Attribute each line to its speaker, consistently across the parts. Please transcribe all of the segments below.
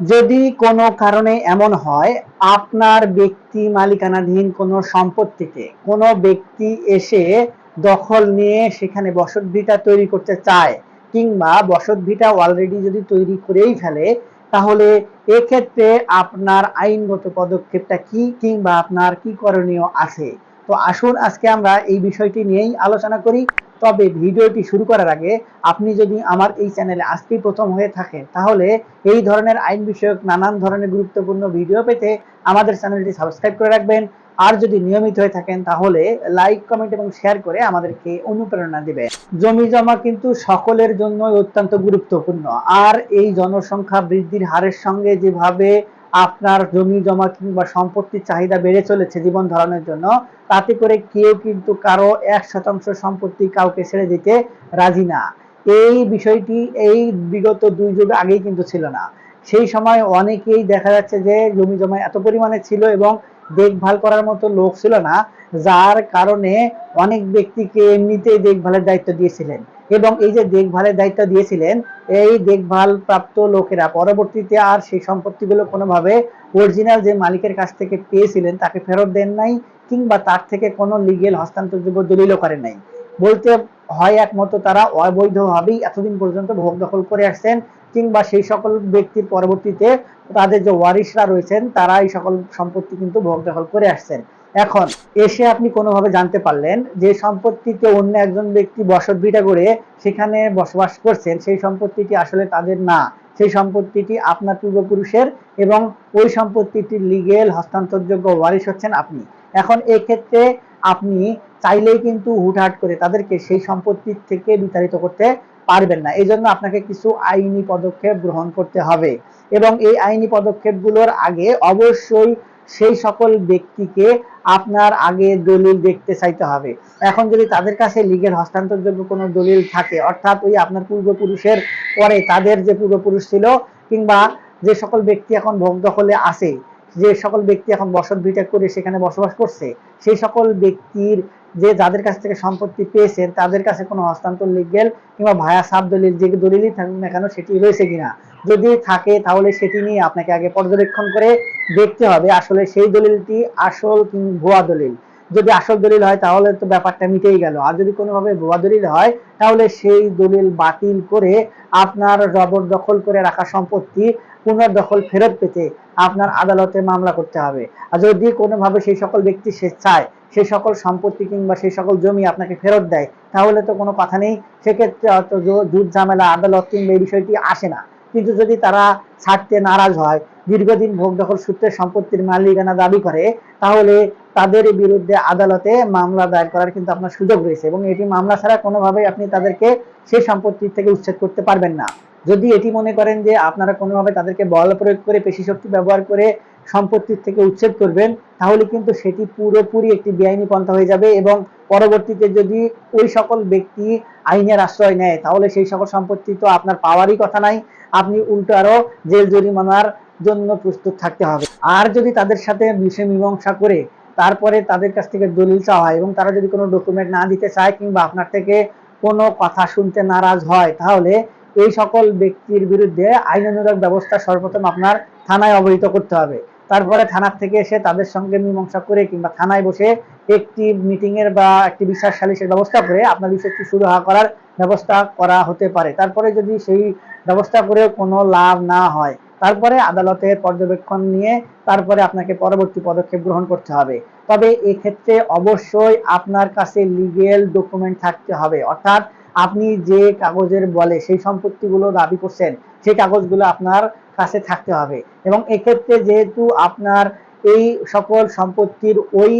Speaker 1: যদি কোনো কারণে এমন হয়, আপনার ব্যক্তি মালিকানাধীন কোনো সম্পত্তিতে কোনো ব্যক্তি এসে দখল নিয়ে সেখানে বসত ভিটা তৈরি করতে চায় কিংবা বসত ভিটা অলরেডি যদি তৈরি করেই ফেলে, তাহলে এক্ষেত্রে আপনার আইনগত পদক্ষেপটা কি কিংবা আপনার কি করণীয় আছে? তো আসুন আজকে আমরা এই বিষয়টি নিয়েই আলোচনা করি। তবে ভিডিওটি শুরু করার আগে আপনি যদি আমার এই চ্যানেলে আজকেই প্রথম হয়ে থাকেন তাহলে এই ধরনের আইন বিষয়ক নানান ধরনের গুরুত্বপূর্ণ ভিডিও পেতে আমাদের চ্যানেলটি সাবস্ক্রাইব করে রাখবেন। আর যদি নিয়মিত হয়ে থাকেন, তাহলে লাইক, কমেন্ট এবং শেয়ার করে আমাদেরকে অনুপ্রেরণা দিবে জমি জমা কিন্তু সকলের জন্য অত্যন্ত গুরুত্বপূর্ণ। আর এই জনসংখ্যা বৃদ্ধির হারের সঙ্গে যেভাবে আপনার জমি, জমা কিংবা সম্পত্তির চাহিদা বেড়ে চলেছে জীবন ধারণের জন্য, তাতে করে কেউ কিন্তু কারও এক শতাংশ সম্পত্তি কাউকে ছেড়ে দিতে রাজি না। এই বিষয়টি এই বিগত দুই যুগ আগেই কিন্তু ছিল না। সেই সময় অনেকেই দেখা যাচ্ছে যে জমি জমা এত পরিমাণে ছিল এবং দেখভাল করার মতো লোক ছিল না, যার কারণে অনেক ব্যক্তিকে এমনিতেই দেখভালের দায়িত্ব দিয়েছিলেন। এবং এই যে দেখভালের দায়িত্ব দিয়েছিলেন, এই দেখভাল প্রাপ্ত লোকেরা পরবর্তীতে আর সেই সম্পত্তিগুলো কোনোভাবে অরিজিনাল যে মালিকের কাছ থেকে পেয়েছিলেন তাকে ফেরত দেন নাই কিংবা তার থেকে কোনো লিগেল হস্তান্তরযোগ্য দলিলও করেন নাই। বলতে হয় একমত তারা অবৈধভাবেই এতদিন পর্যন্ত ভোগ দখল করে আসছেন কিংবা সেই সকল ব্যক্তির পরবর্তীতে তাদের যে ওয়ারিশরা রয়েছেন তারা এই সকল সম্পত্তি কিন্তু ভোগ দখল করে আসছেন। এখন, এসে আপনি কোনোভাবে জানতে পারলেন যে সম্পত্তিতে অন্য একজন ব্যক্তি বসত ভিটা করে সেখানে বসবাস করছেন, সেই সম্পত্তিটি আসলে তাদের না। সেই সম্পত্তিটি আপনার পূর্বপুরুষের এবং ওই সম্পত্তিটির লিগেল হস্তান্তরযোগ্য ওয়ারিশ হচ্ছেন আপনি। এখন এই ক্ষেত্রে আপনি চাইলেই কিন্তু হুটহাট করে তাদেরকে সেই সম্পত্তির থেকে বিতাড়িত করতে পারবেন না। এই জন্য আপনাকে কিছু আইনি পদক্ষেপ গ্রহণ করতে হবে এবং এই আইনি পদক্ষেপগুলোর আগে অবশ্যই সেই সকল ব্যক্তিকে আপনার আগে দলিল দেখতে চাইতে হবে। এখন যদি তাদের কাছে লিগেল হস্তান্তরযোগ্য কোনো দলিল থাকে, অর্থাৎ ওই আপনার পূর্বপুরুষের পরে তাদের যে পূর্বপুরুষ ছিল, কিংবা যে সকল ব্যক্তি এখন ভোগ দখলে আছে, যে সকল ব্যক্তি এখন বসত ভিটা করে সেখানে বসবাস করছে, সেই সকল ব্যক্তির যে যাদের কাছ থেকে সম্পত্তি পেয়েছেন, তাদের কাছে কোনো হস্তান্তর লিগেল কিংবা ভায়া সাব দলিল যে দলিলই থাকুক না কেন, সেটি রয়েছে কিনা? যদি থাকে, তাহলে সেটি নিয়ে আপনাকে আগে পর্যবেক্ষণ করে দেখতে হবে আসলে সেই দলিলটি আসল ভুয়া দলিল। যদি আসল দলিল হয়, তাহলে তো ব্যাপারটা মিটেই গেল। আর যদি কোনোভাবে ভুয়া দলিল হয়, তাহলে সেই দলিল বাতিল করে আপনার জবরদখল করে রাখা সম্পত্তি পুনর্দখল ফেরত পেতে আপনার আদালতে মামলা করতে হবে। আর যদি কোনোভাবে সেই সকল ব্যক্তি স্বেচ্ছায় সেই সকল সম্পত্তি কিংবা সেই সকল জমি আপনাকে ফেরত দেয়, তাহলে তো কোনো কথা নেই। সেক্ষেত্রে অত জুট ঝামেলা আদালত কিংবা এই বিষয়টি আসে না। কিন্তু যদি তারা ছাড়তে নারাজ হয়, দীর্ঘদিন ভোগ দখল সূত্রে সম্পত্তির মালিকানা দাবি করে, তাহলে তাদের বিরুদ্ধে আদালতে মামলা দায়ের করার কিন্তু আপনার সুযোগ রয়েছে এবং এটি মামলা ছাড়া কোনোভাবেই আপনি তাদেরকে সে সম্পত্তি থেকে উচ্ছেদ করতে পারবেন না। যদি এটি মনে করেন যে আপনারা কোনোভাবে তাদেরকে বল প্রয়োগ করে, পেশি শক্তি ব্যবহার করে সম্পত্তির থেকে উচ্ছেদ করবেন, তাহলে কিন্তু সেটি পুরোপুরি একটি বেআইনি পন্থা হয়ে যাবে এবং পরবর্তীতে যদি ওই সকল ব্যক্তি আইনের আশ্রয় নেয়, তাহলে সেই সকল সম্পত্তি তো আপনার পাওয়ারই কথা নাই। আপনি উল্টো আরও জেল জরিমানার জন্য প্রস্তুত থাকতে হবে। আর যদি তাদের সাথে বিষয় মীমাংসা করে তারপরে তাদের কাছ থেকে দলিল চাওয়া হয় এবং তারা যদি কোনো ডকুমেন্ট না দিতে চায় কিংবা আপনার থেকে কোনো কথা শুনতে নারাজ হয়, তাহলে এই সকল ব্যক্তির বিরুদ্ধে আইনানুগ ব্যবস্থা সর্বপ্রথম আপনার থানায় অবহিত করতে হবে। তারপরে থানার থেকে এসে তাদের সঙ্গে মীমাংসা করে কিংবা থানায় বসে একটি মিটিং এর বা একটি বিশ্বাস সালিশের ব্যবস্থা করে আপনার বিষয়টি শুরু হওয়া করার ব্যবস্থা করা হতে পারে। তারপরে যদি সেই ব্যবস্থা করে কোনো লাভ না হয়, তারপরে আদালতের পর্যবেক্ষণ নিয়ে তারপরে আপনাকে পরবর্তী পদক্ষেপ গ্রহণ করতে হবে। তবে এক্ষেত্রে অবশ্যই আপনার কাছে লিগেল ডকুমেন্ট থাকতে হবে। অর্থাৎ আপনি যে কাগজের বলে সেই সম্পত্তিগুলো দাবি করছেন, সেই কাগজগুলো আপনার কাছে থাকতে হবে। এবং এক্ষেত্রে যেহেতু আপনার এই সকল সম্পত্তির ওই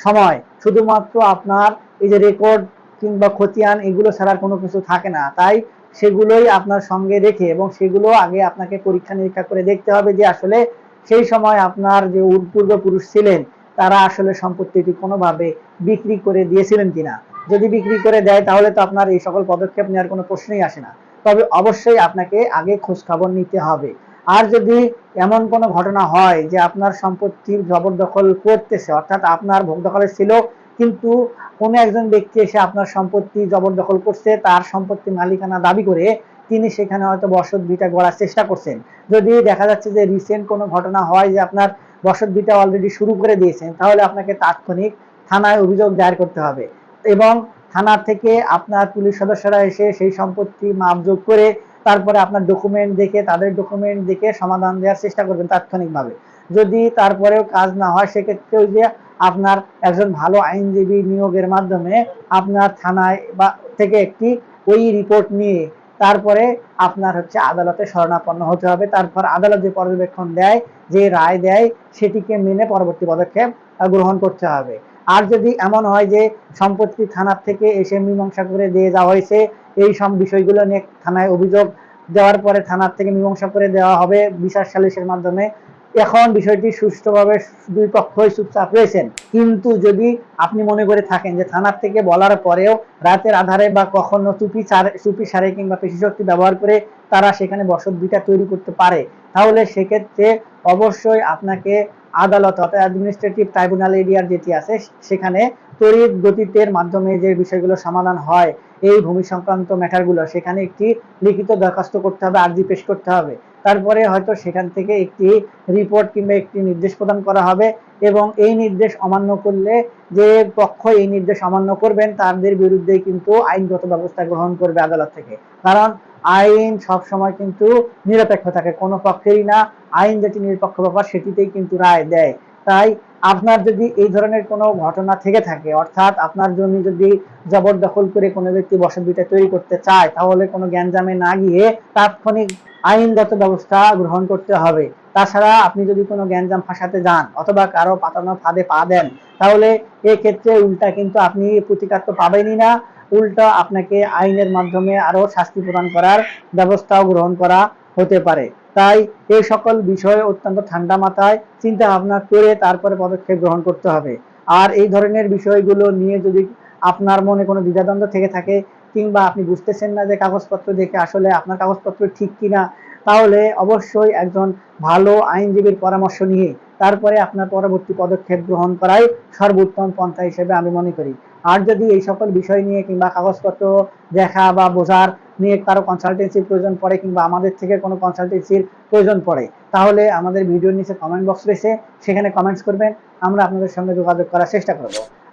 Speaker 1: সময় শুধুমাত্র আপনার এই যে রেকর্ড কিংবা খতিয়ান এগুলো ছাড়ার কোনো কিছু থাকে না। তাই সেগুলোই আপনার সঙ্গে রেখে এবং সেগুলো আগে আপনাকে পরীক্ষা নিরীক্ষা করে দেখতে হবে যে আসলে সেই সময় আপনার যে পূর্বপুরুষ ছিলেন, তারা আসলে সম্পত্তিটি কোনোভাবে বিক্রি করে দিয়েছিলেন কিনা। যদি বিক্রি করে দেয়, তাহলে তো আপনার এই সকল পদক্ষেপ নেওয়ার কোনো প্রশ্নই আসে না। তবে অবশ্যই আপনাকে আগে খোঁজ খবর নিতে হবে। আর যদি এমন কোনো ঘটনা হয় যে আপনার সম্পত্তির জবরদখল করতেছে, অর্থাৎ আপনার ভোগ দখলে ছিল কিন্তু কোনো একজন ব্যক্তি এসে আপনার সম্পত্তি জবরদখল করছে, তার সম্পত্তি মালিকানা দাবি করে তিনি সেখানে হয়তো বসত ভিটা গড়ার চেষ্টা করছেন। যদি দেখা যাচ্ছে যে রিসেন্ট কোনো ঘটনা হয় যে আপনার বসত ভিটা অলরেডি শুরু করে দিয়েছেন, তাহলে আপনাকে তাৎক্ষণিক থানায় অভিযোগ দায়ের করতে হবে। এবং থানা থেকে আপনার পুলিশ সদস্যরা এসে সেই সম্পত্তি মাপযোগ করে তারপরে আপনার ডকুমেন্ট দেখে, তাদের ডকুমেন্ট দেখে সমাধান দেওয়ার চেষ্টা করবেন তাৎক্ষণিকভাবে। যদি তারপরেও কাজ না হয়, সেক্ষেত্রে ওই যে আপনার একজন ভালো আইনজীবী নিয়োগের মাধ্যমে আপনার থানায় বা থেকে একটি ওই রিপোর্ট নিয়ে তারপরে আপনার হচ্ছে আদালতে শরণাপন্ন হতে হবে। তারপর আদালত যে পর্যবেক্ষণ দেয়, যে রায় দেয়, সেটিকে মেনে পরবর্তী পদক্ষেপ গ্রহণ করতে হবে। আর যদি এমন হয় যে সম্পত্তি থানার থেকে এসে মীমাংসা করে দিয়ে যাওয়া হয়েছে, এই সব বিষয়গুলো নিয়ে থানায় অভিযোগ দেওয়ার পরে থানার থেকে মীমাংসা করে দেওয়া হবে। বিচার সালিসের মাধ্যমে এখন বিষয়টি সুষ্ঠুভাবে দুই পক্ষই চুপচাপ রয়েছেন। কিন্তু যদি আপনি মনে করে থাকেন যে থানার থেকে বলার পরেও রাতের আধারে বা কখনো চুপি চুপি সারে কিংবা পেশি শক্তি ব্যবহার করে তারা সেখানে বসত ভিটা তৈরি করতে পারে, তাহলে সেক্ষেত্রে অবশ্যই আপনাকে আদালত অর্থাৎ অ্যাডমিনিস্ট্রেটিভ ট্রাইব্যুনাল এরিয়ার যেটি আছে, সেখানে তড়িৎ গতিতের মাধ্যমে যে বিষয়গুলো সমাধান হয়, এই ভূমি সংক্রান্ত ম্যাটারগুলো সেখানে একটি লিখিত দরখাস্ত করতে হবে, আর্জি পেশ করতে হবে। তারপরে হয়তো সেখান থেকে একটি রিপোর্ট কিংবা একটি নির্দেশ প্রদান করা হবে এবং এই নির্দেশ অমান্য করলে যে পক্ষ এই নির্দেশ অমান্য করবেন, তাদের বিরুদ্ধে কিন্তু আইনগত ব্যবস্থা গ্রহণ করবে আদালত থেকে। কারণ আইন সব সময় কিন্তু নিরপেক্ষ থাকে, কোনো পক্ষেরই না। আইন যেটি নিরপেক্ষ ব্যাপার, সেটিতেই কিন্তু রায় দেয়। তাই আপনার যদি এই ধরনের কোনো ঘটনা থেকে থাকে, অর্থাৎ আপনার জমি যদি জবরদখল করে কোনো ব্যক্তি বসতভিটা তৈরি করতে চায়, তাহলে কোনো জ্ঞানজামে না গিয়ে তাৎক্ষণিক আইনগত ব্যবস্থা গ্রহণ করতে হবে। তাছাড়া আপনি যদি কোনো জ্ঞানজাম ফাঁসাতে যান অথবা কারও পাতানো ফাঁদে পা দেন, তাহলে এক্ষেত্রে উল্টা কিন্তু আপনি প্রতিকার তো পাবেনই না। উল্টা আপনাকে আইনের মাধ্যমে আরও শাস্তি প্রদান করার ব্যবস্থাও গ্রহণ করা হতে পারে। তাই এই সকল বিষয়ে অত্যন্ত ঠান্ডা মাথায় চিন্তা ভাবনা করে তারপরে পদক্ষেপ গ্রহণ করতে হবে। আর এই ধরনের বিষয়গুলো নিয়ে যদি আপনার মনে কোনো দ্বিধাদ্বন্দ্ব থেকে থাকে কিংবা আপনি বুঝতেছেন না যে কাগজপত্র দেখে আসলে আপনার কাগজপত্র ঠিক কিনা, তাহলে অবশ্যই একজন ভালো আইনজীবীর পরামর্শ নিয়ে তারপরে আপনার পরবর্তী পদক্ষেপ গ্রহণ করাই সর্বোত্তম পন্থা হিসেবে আমি মনে করি। আর যদি এই সকল বিষয় নিয়ে কিংবা কাগজপত্র দেখা বা বোঝার নিয়ে কারও কনসালটেন্সির প্রয়োজন পড়ে কিংবা আমাদের থেকে কোনো কনসালটেন্সির প্রয়োজন পড়ে, তাহলে আমাদের ভিডিওর নিচে কমেন্ট বক্স রয়েছে, সেখানে কমেন্টস করবেন, আমরা আপনাদের সঙ্গে যোগাযোগ করার চেষ্টা করব।